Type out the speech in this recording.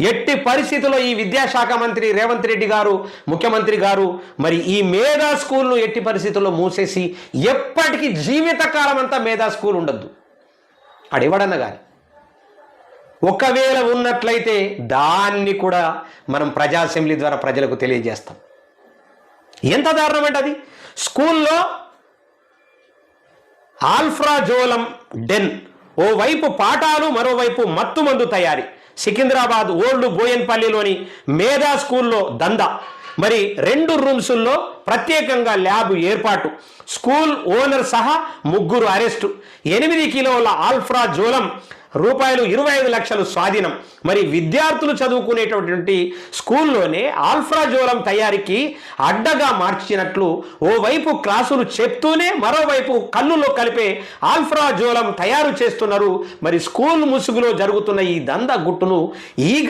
ఎట్టి పరిస్థితుల్లో ఈ విద్యాశాఖ మంత్రి రేవంత్ రెడ్డి గారు ముఖ్యమంత్రి గారు మరి ఈ మేధా స్కూల్ను ఎట్టి పరిస్థితుల్లో మూసేసి ఎప్పటికీ జీవితకాలం అంతా మేధా స్కూల్ ఉండద్దు. అడివడన్న కానీ ఒకవేళ ఉన్నట్లయితే దాన్ని కూడా మనం ప్రజా అసెంబ్లీ ద్వారా ప్రజలకు తెలియజేస్తాం. ఎంత దారుణం అంటే అది? స్కూల్లో ఆల్ఫ్రాజోలం డెన్. ఓవైపు పాఠాలు మరోవైపు మత్తుమందు తయారీ. సికింద్రాబాద్ ఓల్డ్ బోయన్పల్లిలోని మేధా స్కూల్లో దందా. మరి రెండు రూమ్సుల్లో ప్రత్యేకంగా ల్యాబ్ ఏర్పాటు. స్కూల్ ఓనర్ సహా ముగ్గురు అరెస్టు. ఎనిమిది కిలోల ఆల్ఫ్రా జోలం రూపాయలు ఇరవై ఐదు లక్షలు స్వాధీనం. మరి విద్యార్థులు చదువుకునేటటువంటి స్కూల్లోనే ఆల్ఫ్రాజోలం తయారీకి అడ్డగా మార్చినట్లు ఓవైపు క్లాసులు చెప్తూనే మరోవైపు కళ్ళులో కలిపే ఆల్ఫ్రాజోలం తయారు చేస్తున్నారు. మరి స్కూల్ ముసుగులో జరుగుతున్న ఈ దంద గుట్టును ఈ